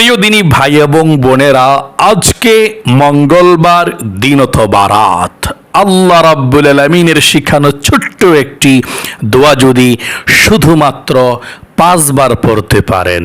প্রিয় দিনী ভাই এবং বোনেরা, আজকে মঙ্গলবার দিন অথবা রাত। আল্লাহ রাব্বুল আলমিনের শিখানো ছোট্ট একটি দোয়া যদি শুধুমাত্র পাঁচবার পড়তে পারেন।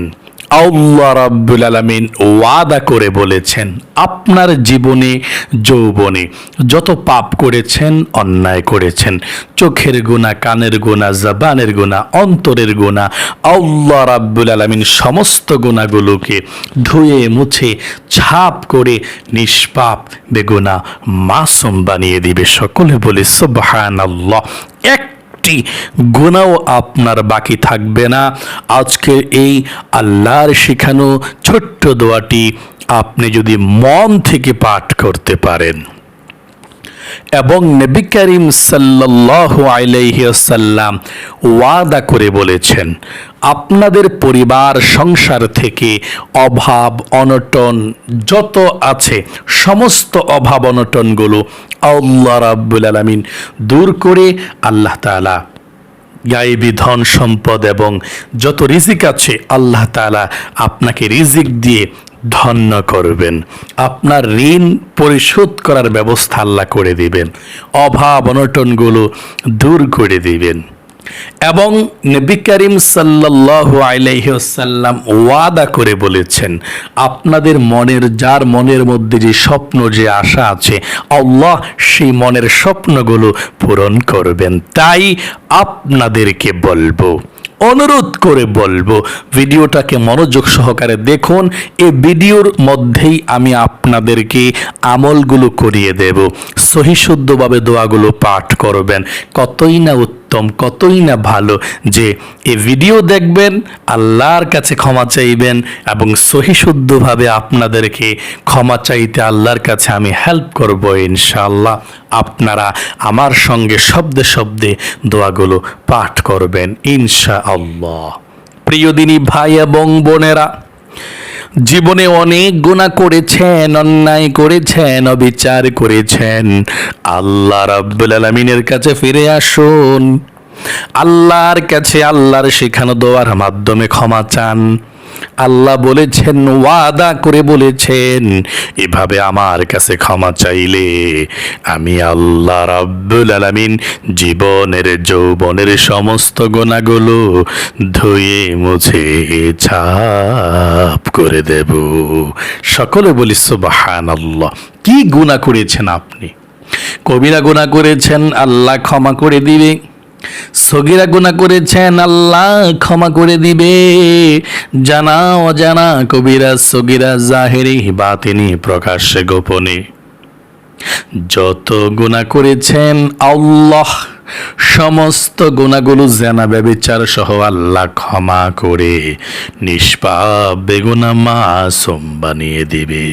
আল্লাহ রাব্বুল আলমিন ওয়াদা করে বলেছেন, আপনার জীবনে যৌবনে যত পাপ করেছেন, অন্যায় করেছেন, চোখের গুণা কানের গুণা জবানের গুণা অন্তরের গুণা আল্লাহ রাব্বুল আলমিন সমস্ত গুণাগুলোকে ধুয়ে, মুছে, ছাপ করে নিষ্পাপ বেগুনা মাসুম বানিয়ে দিবে। সকলে বলে সুবহান আল্লাহ এক একটি গুণাও আপনার বাকি থাকবে না। আজকের এই আল্লাহর শেখানো ছোট্ট দোয়াটি আপনি যদি মন থেকে পাঠ করতে পারেন। এবং নবী করিম সাল্লাল্লাহু আলাইহি ওয়াসাল্লাম ওয়াদা করে বলেছেন, আপনাদের পরিবার, সংসার থেকে অভাব, অনটন যত আছে, সমস্ত অভাব, অনটনগুলো আল্লাহ রাব্বুল আলামিন দূর করে আল্লাহ তাআলা গায়েবী ধন সম্পদ এবং যত রিজিক আছে, আল্লাহ তাআলা আপনাকে রিজিক দিয়ে ধন্য করবেন। আপনার ঋণ পরিশোধ করার ব্যবস্থা আল্লাহ করে দিবেন। অভাব অনটনগুলো দূর করে দিবেন। এবং নবী করিম সাল্লাল্লাহু আলাইহি ওয়াসাল্লাম ওয়াদা করে বলেছেন, আপনাদের মনের, যার মনের মধ্যে যে স্বপ্ন, যে আশা আছে, আল্লাহ সেই মনের স্বপ্নগুলো পূরণ করবেন। তাই আপনাদেরকে বলব অনুরোধ করে বলব, ভিডিওটাকে মনোযোগ সহকারে দেখুন। এ ভিডিওর মধ্যেই আমি আপনাদেরকে আমলগুলো করিয়ে দেব। সহিশুদ্ধভাবে দোয়াগুলো পাঠ করবেন। কতই না উত্তম কতই না ভালো যে এই ভিডিও দেখবেন, আল্লাহর কাছে ক্ষমা চাইবেন এবং সহিশুদ্ধভাবে আপনাদেরকে ক্ষমা চাইতে আল্লাহর কাছে আমি হেল্প করব ইনশাআল্লাহ। আপনারা আমার সঙ্গে শব্দে শব্দে দোয়াগুলো পাঠ করবেন ইনশা আল্লাহ প্রিয় দিনী ভাই এবং বোনেরা জীবনে অনেক গুণা করেছেন, অন্যায় করেছেন, অবিচার করেছেন। আল্লাহ রাব্বুল আলমিনের কাছে ফিরে আসুন। আল্লাহর কাছে আল্লাহর শেখানো দোয়ার মাধ্যমে ক্ষমা চান। আল্লাহ বলেছেন, ওয়াদা করে বলেছেন, এভাবে আমার কাছে ক্ষমা চাইলে আমি আল্লাহ রাব্বুল আলামিন জীবনের, যৌবনের সমস্ত গোনাগুলো ধুয়ে, মুছে, ছাপ করে দেব। সকলে বলি সুবাহান আল্লাহ কি গুণা করেছেন আপনি? কবিরা গুণা করেছেন, আল্লাহ ক্ষমা করে দিবে। সগিরা গুণা করেছেন আল্লাহ, ক্ষমা করে দিবে। জানা অজানা কবিরা সগিরা জাহেরি, বাতিনি প্রকাশ্যে গোপনে। যত গুণা করেছেন আল্লাহ, সমস্ত গুণাগুলো জানা ব্যবিচার সহ আল্লাহ ক্ষমা করে, নিষ্পাপ বেগুনা মাসুম বানিয়ে দিবে।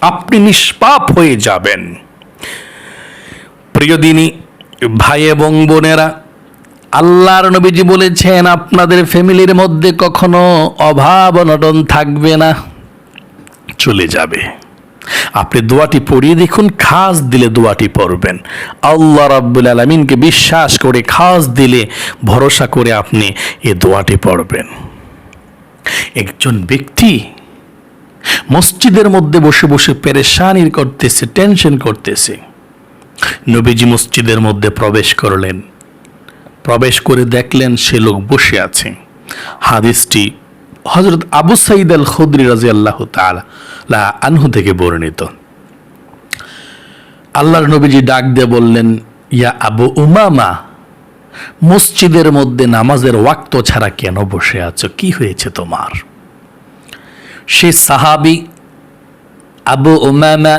আপনি নিষ্পাপ হয়ে যাবেন। প্রিয় দিনী ভাই এবং বোনেরা, আল্লাহর নবীজি বলেছেন, আপনাদের ফ্যামিলির মধ্যে কখনো অভাব, অনটন থাকবে না। চলে যাবে। আপনি দোয়াটি পড়িয়ে দেখুন, খাস দিলে দোয়াটি পড়বেন। আল্লাহ রাব্বুল আলমিনকে বিশ্বাস করে, খাস দিলে ভরসা করে আপনি এ দোয়াটি পড়বেন। একজন ব্যক্তি মসজিদের মধ্যে বসে বসে পেরেশানির করতেছে, টেনশন করতেছে। নবীজি মসজিদের মধ্যে প্রবেশ করলেন। প্রবেশ করে দেখলেন সে লোক বসে আছে। হাদিসটি হজরত আবু সাইদ আল খুদ্রি রাজি আল্লাহ আনহু থেকে বর্ণিত। আল্লাহর নবীজি ডাক দিয়ে বললেন, ইয়া আবু উমামা, মসজিদের মধ্যে নামাজের ওয়াক্ত ছাড়া কেন বসে আছো? কি হয়েছে তোমার? সে সাহাবি আবু উমামা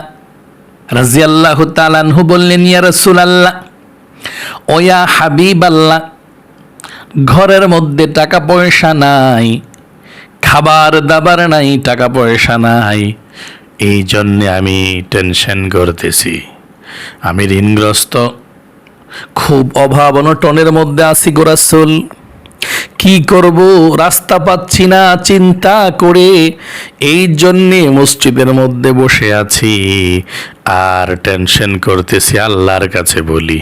রাজিয়াল্লাহ তালানহু বললেন, ইয়া রসুল আল্লাহ ওয়া হাবিব আল্লাহ ঘরের মধ্যে টাকা পয়সা নাই, খাবার দাবার নাই, টাকা পয়সা নাই। এই জন্যে আমি টেনশন করতেছি। আমি ঋণগ্রস্ত। খুব অভাব অনটনের মধ্যে আছি গোরাসুল কি করব? রাস্তা পাচ্ছি না, চিন্তা করে। এই জন্যে মসজিদের মধ্যে বসে আছি। আর টেনশন করতেছি, আল্লাহর কাছে বলি।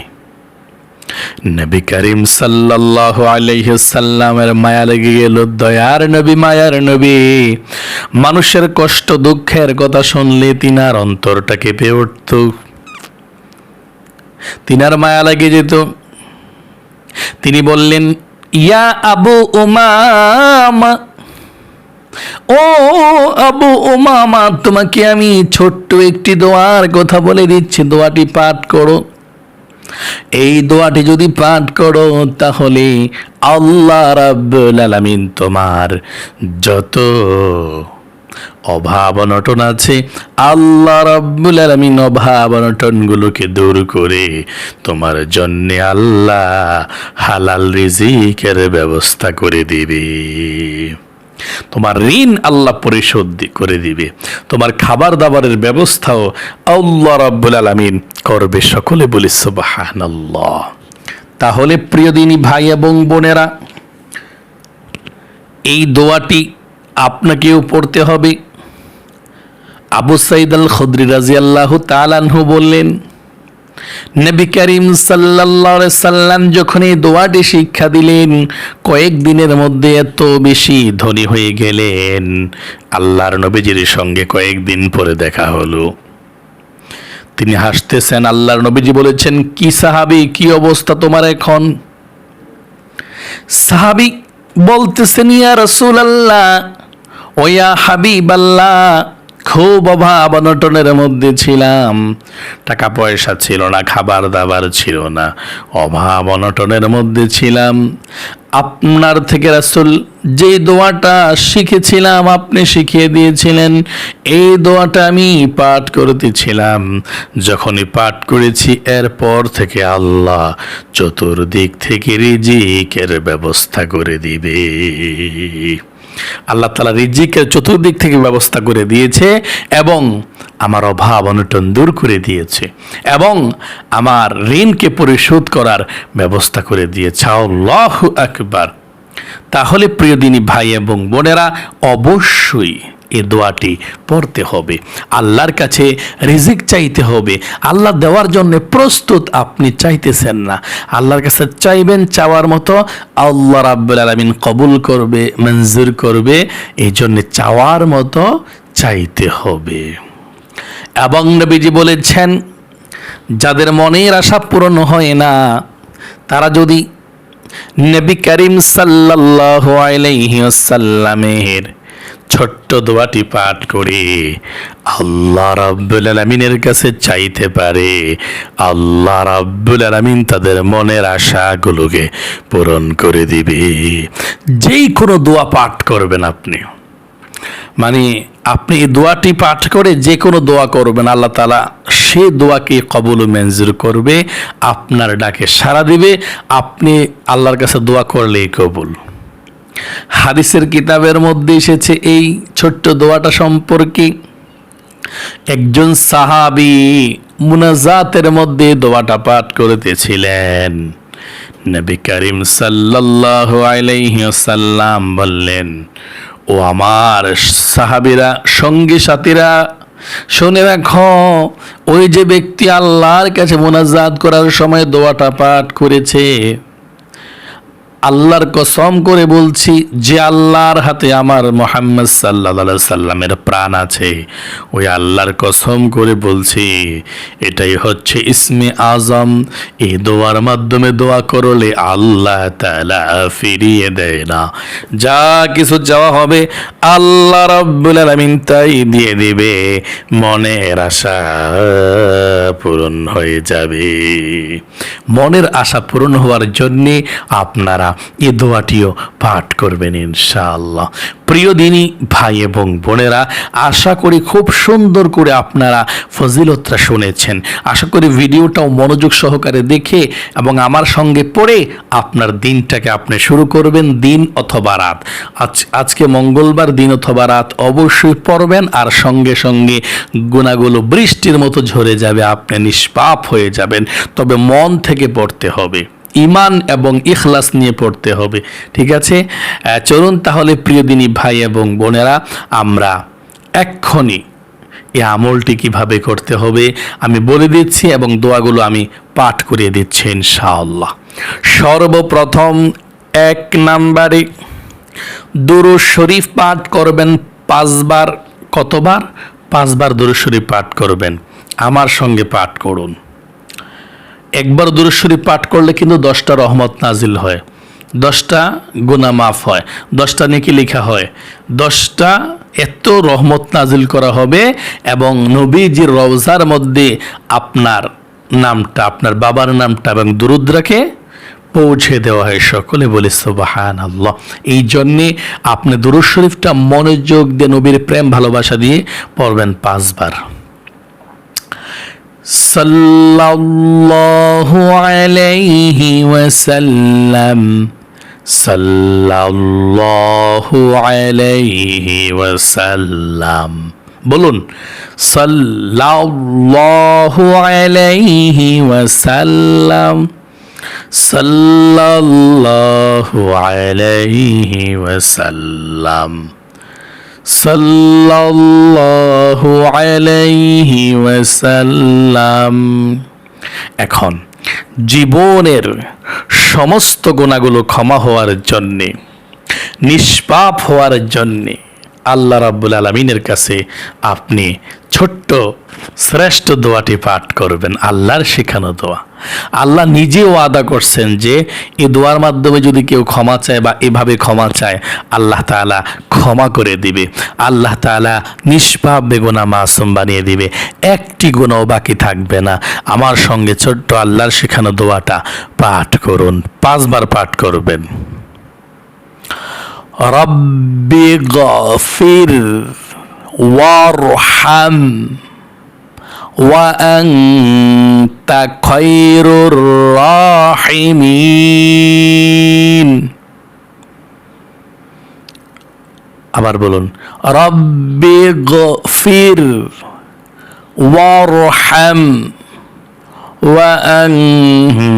নবী করিম সাল্লাল্লাহু আলাইহি সাল্লামের মায়া লেগে গেল, দয়ার নবী, মায়ার নবী। মানুষের কষ্ট, দুঃখের কথা শুনলে তিনার অন্তরটা কেঁপে উঠত। তিনার মায়া লেগে যেত। তিনি বললেন ইয়া আবু উমামা। ও আবু উমামা, তোমাকে আমি ছোট্ট একটি দোয়ার কথা বলে দিচ্ছি। দোয়াটি পাঠ করো। এই দোয়াটি যদি পাঠ করো, তাহলে আল্লাহ রাব্বুল আলামিন তোমার যত অভাব অনটন আছে। আল্লাহ রাব্বুল আলামিন অভাব অনটনগুলোকে দূর করে। তোমার জন্য আল্লাহ হালাল রিজিকের ব্যবস্থা করে দিবে। তোমার ঋণ আল্লাহ পরিশোধ করে দিবে। তোমার খাবার দাবারের ব্যবস্থাও আল্লাহ রাব্বুল আলামিন করবে সকলে বলি সুবহানাল্লাহ। তাহলে প্রিয় দিনী ভাই এবং বোনেরা, এই দোয়াটি আপনাকেও পড়তে হবে। আবু সাইদ আল খদ্রি রাজি আল্লাহ তালানহু বললেন, নবী করিম আলাইহি সাল্লাম যখন এই দোয়াটি শিক্ষা দিলেন কয়েকদিনের মধ্যে এত বেশি ধনী হয়ে গেলেন। আল্লাহর নবীজির সঙ্গে কয়েকদিন পরে দেখা হলো। তিনি হাসতেছেন, আল্লাহর নবীজি বলেছেন, কি সাহাবি, কি অবস্থা তোমার এখন? সাহাবি বলতেছেন, ইয়া রসুল আল্লাহ ওয়া হাবিব আল্লাহ খুব অভাব অনটনের মধ্যে ছিলাম। টাকা পয়সা ছিল না, খাবার দাবার ছিল না, অভাব অনটনের মধ্যে ছিলাম। আপনার থেকে রাসুল যে দোয়াটা শিখেছিলাম, আপনি শিখিয়ে দিয়েছিলেন। এই দোয়াটা আমি পাঠ করতেছিলাম। যখনই পাঠ করেছি, এরপর থেকে আল্লাহ চতুর্দিক থেকে রিজিকের ব্যবস্থা করে দিবে। আল্লাহ তালা রিজিকের চতুর্দিক থেকে ব্যবস্থা করে দিয়েছে এবং আমার অভাব, অনুটন দূর করে দিয়েছে এবং আমার ঋণকে পরিশোধ করার ব্যবস্থা করে দিয়েছে। আল্লাহ আকবার। তাহলে প্রিয় দিনী ভাই এবং বোনেরা, অবশ্যই এ দোয়াটি পড়তে হবে। আল্লাহর কাছে রিজিক চাইতে হবে। আল্লাহ দেওয়ার জন্য প্রস্তুত আপনি চাইতেছেন না। আল্লাহর কাছে চাইবেন, চাওয়ার মতো আল্লাহ রাব্বুল আলামিন কবুল করবে, মঞ্জুর করবে। এই জন্যে চাওয়ার মতো চাইতে হবে। এবং নবীজি বলেছেন, যাদের মনের আশা পূরণ হয় না, তারা যদি নবী করিম সাল্লাল্লাহু আলাইহি ছোট্ট দোয়াটি পাঠ করে। আল্লাহ রাব্বুল আলামিনের কাছে চাইতে পারে, আল্লাহ রাব্বুল আলামিন তাদের মনের আশাগুলোকে পূরণ করে দিবে। যেই কোনো দোয়া পাঠ করবেন আপনি। মানে আপনি এই দোয়াটি পাঠ করে যে কোনো দোয়া করবেন, আল্লাহ তালা সে দোয়াকে কবুল মঞ্জুর করবে, আপনার ডাকে সাড়া দিবে, আপনি আল্লাহর কাছে দোয়া করলেই কবুল। হাদিসের কিতাবের মধ্যে এসেছে এই ছোট্ট দোয়াটা সম্পর্কে। একজন সাহাবি মুনাজাতের মধ্যে দোয়াটা পাঠ করতেছিলেন। নবী করিম ওয়াসাল্লাম বললেন, ও আমার সাহাবীরা, সঙ্গী সাথীরা, শুনে রাখো ওই যে ব্যক্তি আল্লাহর কাছে মোনাজাত করার সময় দোয়াটা পাঠ করেছে আল্লাহর কসম করে বলছি, যে আল্লাহর হাতে আমার মোহাম্মদ সাল্লা সাল্লামের প্রাণ আছে, ওই আল্লাহর কসম করে বলছি, এটাই হচ্ছে ইসমে আজম। এই দোয়ার মাধ্যমে দোয়া করলে আল্লাহ তালা ফিরিয়ে দেয় না। যা কিছু যাওয়া হবে আল্লাহ রব্বুল আলমিন তাই দিয়ে দিবে। মনের আশা পূরণ হয়ে যাবে। মনের আশা পূরণ হওয়ার জন্যে আপনারা এ দোয়াটিও পাঠ করবেন ইনশাআল্লাহ। প্রিয় দিনী, ভাই এবং বোনেরা, আশা করি খুব সুন্দর করে আপনারা ফজিলতটা শুনেছেন। আশা করি ভিডিওটাও মনোযোগ সহকারে দেখে এবং আমার সঙ্গে পড়ে আপনার দিনটাকে আপনি শুরু করবেন দিন অথবা রাত। আজ আজকে মঙ্গলবার, দিন অথবা রাত অবশ্যই পড়বেন আর সঙ্গে সঙ্গে গুণাগুলো বৃষ্টির মতো ঝরে যাবে, আপনি নিষ্পাপ হয়ে যাবেন। তবে মন থেকে পড়তে হবে। ইমান এবং ইখলাস নিয়ে পড়তে হবে, ঠিক আছে? চলুন তাহলে প্রিয় দিনী ভাই এবং বোনেরা, আমরা এক্ষণি এই আমলটি কীভাবে করতে হবে আমি বলে দিচ্ছি এবং দোয়াগুলো আমি পাঠ করিয়ে দিচ্ছি ইনশাআল্লাহ। সর্বপ্রথম এক নাম্বারে দুরু শরীফ পাঠ করবেন পাঁচবার, কতবার? পাঁচবার দুরু শরীফ পাঠ করবেন। আমার সঙ্গে পাঠ করুন। একবার দুরু শরীফ পাঠ করলে কিন্তু দশটা রহমত নাজিল হয়, দশটা গুনা মাফ হয়, দশটা নেকি লেখা হয়, দশটা এত রহমত নাজিল করা হবে এবং নবীজির রওজার মধ্যে আপনার নামটা, আপনার বাবার নামটা এবং দুরুদ্রাকে পৌঁছে দেওয়া হয় সকলে বলে সুবাহান আল্লাহ এই জন্যে আপনি দুরুদ শরীফটা মনোযোগ দিয়ে নবীর প্রেম ভালোবাসা দিয়ে পড়বেন পাঁচবার। সাল্লাল্লাহু আলাইহি ওয়াসাল্লাম সাল্লাল্লাহু আলাইহি ওয়াসাল্লাম বলুন সাল্লাল্লাহু আলাইহি ওয়াসাল্লাম সাল্লাল্লাহু আলাইহি ওয়াসাল্লাম সাল্লাল্লাহু আলাইহি ওয়াসাল্লাম। এখন জীবনের সমস্ত গুণাগুলো ক্ষমা হওয়ার জন্যে নিষ্পাপ হওয়ার জন্যে আল্লাহ রাব্বুল আলমিনের কাছে আপনি ছোট্ট, শ্রেষ্ঠ দোয়াটি পাঠ করবেন, আল্লাহর শেখানো দোয়া। আল্লাহ নিজেও আদা করছেন যে এই দোয়ার মাধ্যমে যদি কেউ ক্ষমা চায় বা এভাবে ক্ষমা চায়, আল্লাহ তাআলা ক্ষমা করে দিবে। আল্লাহ তাআলা নিষ্পাপ বেগুনা মাসুম বানিয়ে দিবে। একটি গুণও বাকি থাকবে না। আমার সঙ্গে ছোট্ট আল্লাহর শেখানো দোয়াটা পাঠ করুন, পাঁচবার পাঠ করবেন। رب اغفر وارحم وأنت خير الراحمين আবার বলুন রব্বি গফির ওয়ারহাম وأنت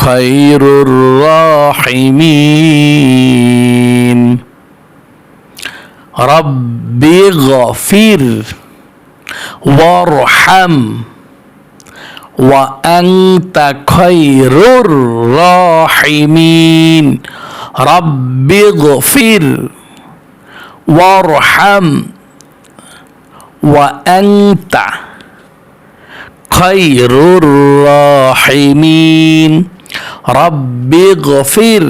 خير الراحمين. رب اغفر وارحم وأنت خير الراحمين. رب اغفر وارحم وأنت খৈরুর রাহিমিন রব্বি গফির,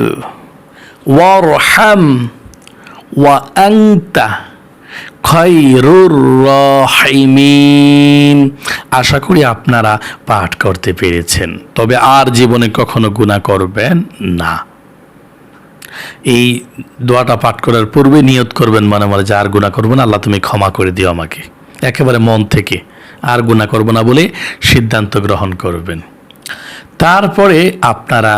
ওয়ারহাম ওয়া খৈরুর রাহিমিন আশা করি আপনারা পাঠ করতে পেরেছেন। তবে আর জীবনে কখনো গুণা করবেন না। এই দোয়াটা পাঠ করার পূর্বে নিয়ত করবেন মনে মনে যা আর গুণা করবেন আল্লাহ তুমি ক্ষমা করে দিও আমাকে। একেবারে মন থেকে আর গুণা করব না বলে সিদ্ধান্ত গ্রহণ করবেন। তারপরে আপনারা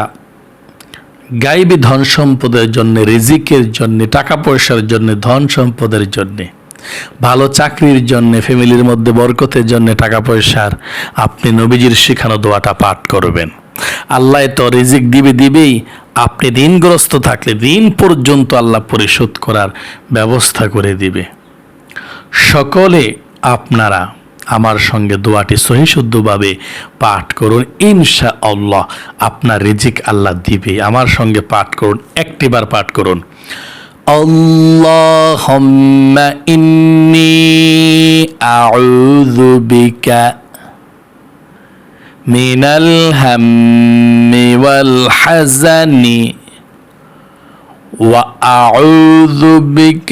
গাইবী ধন সম্পদের জন্য, রিজিকের জন্য, টাকা পয়সার জন্য, ধন সম্পদের জন্য, ভালো চাকরির জন্য, ফ্যামিলির মধ্যে বরকতের জন্য টাকা পয়সার আপনি নবীজির শেখানো দোয়াটা পাঠ করবেন। আল্লাহ তো রিজিক দিবে দিবেই আপনি ঋণগ্রস্ত থাকলে ঋণ পর্যন্ত আল্লাহ পরিশোধ করার ব্যবস্থা করে দিবে। সকলে আপনারা আমার সঙ্গে দোয়াটি সহিশুদ্ধভাবে পাঠ করুন ইনশা আল্লাহ আপনার রিজিক আল্লাহ দিবে আমার সঙ্গে পাঠ করুন একটিবার পাঠ করুন اللهم إني أعوذ بك من الهم والحزن وأعوذ بك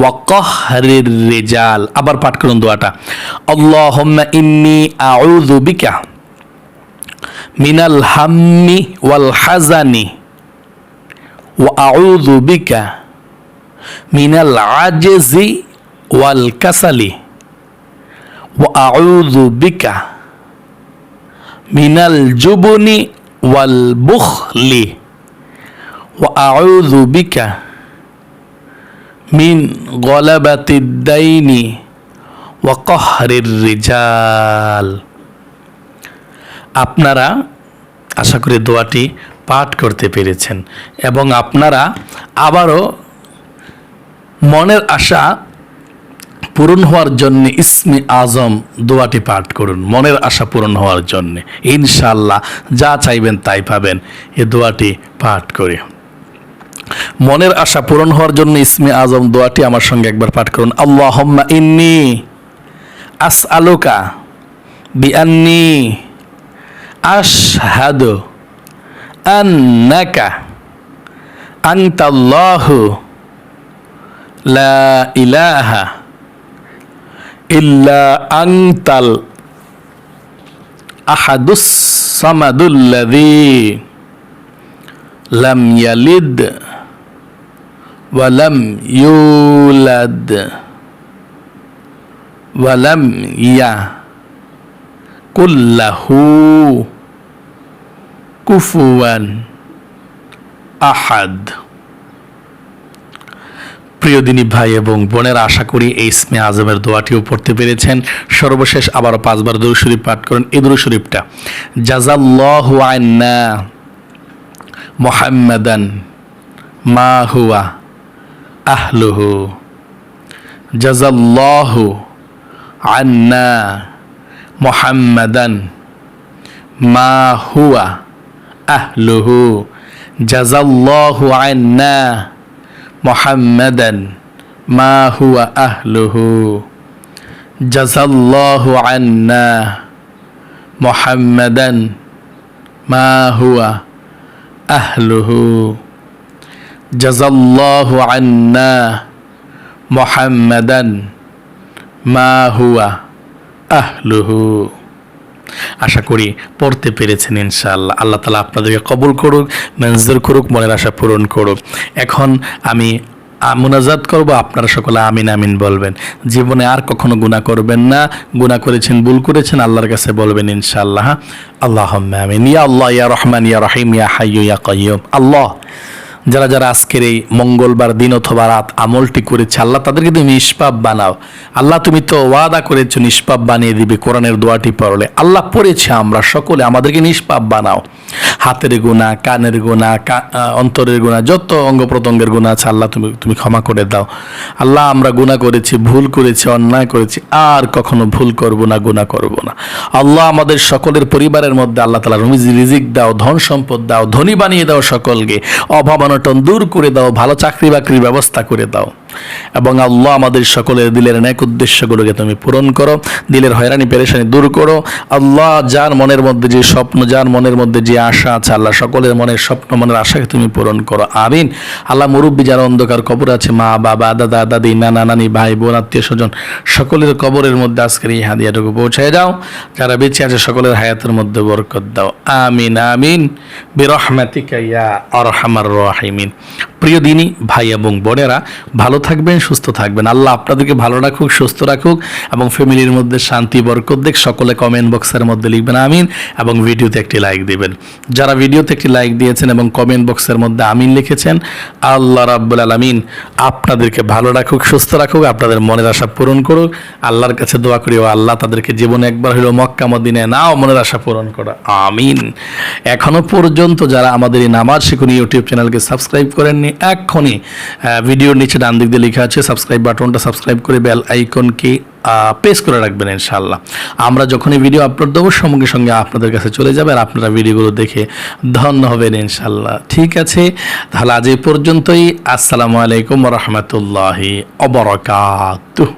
ওয়াকহরের রেজাল। আবার পাঠ করুন দোয়াটা। আল্লাহম্মা ইন্নি আউযু বিকা মিনাল হাম্মি ওয়াল হাজানি ওয়া আউযু মিনাল আজেজি ওয়াল কাসালি ও আউযু বিকা মিনাল জুবনি ওয়াল বুখলি ও আউযু বিকা মিন গলাবাতিদ্দাইনি ওয়াকহরের রিজাল। আপনারা, আশা করি দোয়াটি পাঠ করতে পেরেছেন এবং আপনারা আবারও মনের আশা পূরণ হওয়ার জন্যে ইসমি আজম দোয়াটি পাঠ করুন। মনের আশা পূরণ হওয়ার জন্যে। ইনশাল্লাহ যা চাইবেন তাই পাবেন। এ দোয়াটি পাঠ করে। মনের আশা পূরণ হওয়ার জন্য ইসমি আজম দোয়াটি আমার সঙ্গে একবার পাঠ করুন। আল্লাহ ইন্নি আস আলোকা বিআন্নি আশহাদু আন্নাকা আনতাল্লাহু লা ইলাহা ইল্লা আনতাল আহাদুস সামাদুল্লাযী লাম ইয়ালিদ ওয়ালাম ইউলাদ, ওয়ালাম ইয়া, কুল্লাহু কুফুয়ান আহাদ। প্রিয় দিনী ভাই এবং বোনের, আশা করি এই ইসমে আজমের দোয়াটিও পড়তে পেরেছেন। সর্বশেষ আবারও পাঁচবার দরু শরীফ পাঠ করেন। এই দরু শরীফটা জাজাল্লাহ আন্না মোহাম্মদান মা হুয়া আহলুহু জাজাল্লাহু আন্না মোহাম্মদান মা হুয়া আহলুহু জাজাল্লাহু আন্না মোহাম্মদান মা হুয়া আহলুহু জাজাল্লাহু আন্না মোহাম্মদান মা হুয়া আহলুহু জাজাল্লাহু আন্না মোহাম্মদান মা হুয়া আহলুহু আশা করি পড়তে পেরেছেন ইনশাআল্লাহ। আল্লাহ তালা আপনাদেরকে কবুল করুক, মঞ্জুর করুক, মনের আশা পূরণ করুক। এখন আমি মুনাজাত করব, আপনারা সকলে আমিন আমিন বলবেন। জীবনে আর কখনো গুণা করবেন না। গুণা করেছেন, ভুল করেছেন, আল্লাহর কাছে বলবেন ইনশাআল্লাহ। আল্লাহ আমিন। ইয়া আল্লাহ, ইয়া রহমান, ইয়া রহিম, ইয়া হাইয়ু ইয়া কাইয়ুম আল্লাহ যারা যারা আজকের এই মঙ্গলবার দিন অথবা রাত আমলটি করেছে, আল্লাহ তাদেরকে তুমি নিষ্পাপ বানাও। আল্লাহ তুমি তো ওয়াদা করেছ, নিষ্পাপ বানিয়ে দিবে কোরআনের দোয়াটি পড়লে। আল্লাহ পড়েছে আমরা সকলে, আমাদেরকে নিষ্পাপ বানাও। হাতের গুণা কানের গুণা অন্তরের গুণা যত অঙ্গ প্রত্যঙ্গের গুণা আছে, আল্লাহ তুমি তুমি ক্ষমা করে দাও। আল্লাহ আমরা গুণা করেছি, ভুল করেছি, অন্যায় করেছি, আর কখনো ভুল করব না গুণা করব না। আল্লাহ আমাদের সকলের পরিবারের মধ্যে আল্লাহ তালা রুমিজ রিজিক দাও, ধন সম্পদ দাও, ধনী বানিয়ে দাও সকলকে। অভাব অনটন দূর করে দাও ভালো চাকরি বাকরির ব্যবস্থা করে দাও। এবং আল্লাহ আমাদের সকলের দিলের ন্যাক উদ্দেশ্যগুলোকে তুমি পূরণ করো, দিলের হয়রানি, পেরেশানি দূর করো। আল্লাহ যার মনের মধ্যে যে স্বপ্ন, যার মনের মধ্যে যে আশা আছে, আল্লাহ সকলের মনের স্বপ্ন, মনের আশাকে তুমি পূরণ করো। আমিন। আল্লাহ মুরব্বী যারা অন্ধকার কবর আছে, মা, বাবা, দাদা, দাদি, নানা, নানি, ভাই, বোন, আত্মীয় স্বজন, সকলের কবরের মধ্যে আজকের এই হাদিয়াটুকু পৌঁছায় যাও যারা বেঁচে আছে, সকলের হায়াতের মধ্যে বরকত দাও। আমিন আমিন। বিরহমাতিকা ইয়া আরহামার রাহিমিন। প্রিয় দিনী, ভাই এবং বোনেরা, ভালো থাকবেন, সুস্থ থাকবেন। আল্লাহ আপনাদেরকে ভালো রাখুক, সুস্থ রাখুক এবং ফ্যামিলির মধ্যে শান্তি, বরকত দেখ। সকলে কমেন্ট বক্সের মধ্যে লিখবেন, আমিন, এবং ভিডিওতে একটি লাইক দিবেন। যারা ভিডিওতে একটি লাইক দিয়েছেন এবং কমেন্ট বক্সের মধ্যে আমিন লিখেছেন, আল্লাহ রাব্বুল আলামিন আপনাদেরকে ভালো রাখুক, সুস্থ রাখুক, আপনাদের মনের আশা পূরণ করুক। আল্লাহর কাছে দোয়া করি, ও আল্লাহ তাদেরকে জীবনে একবার হলো মক্কা, মদিনায় নাও, মনের আশা পূরণ করা। আমিন। এখনও পর্যন্ত যারা আমাদের এই নামাজ শিখুন, ইউটিউব চ্যানেলকে সাবস্ক্রাইব করেননি, এক্ষুনি ভিডিওর নিচে ডান দিক দিয়ে লেখা আছে সাবস্ক্রাইব বাটনটা সাবস্ক্রাইব করে বেল আইকনকে প্রেস করে রাখবেন ইনশাল্লাহ আমরা যখনই ভিডিও আপলোড দেবো, সঙ্গে সঙ্গে আপনাদের কাছে চলে যাবে আর আপনারা ভিডিওগুলো দেখে ধন্য হবেন ইনশাল্লাহ ঠিক আছে, তাহলে আজ এই পর্যন্তই। আসসালামু আলাইকুম রহমতুল্লাহি অবরকাতুহ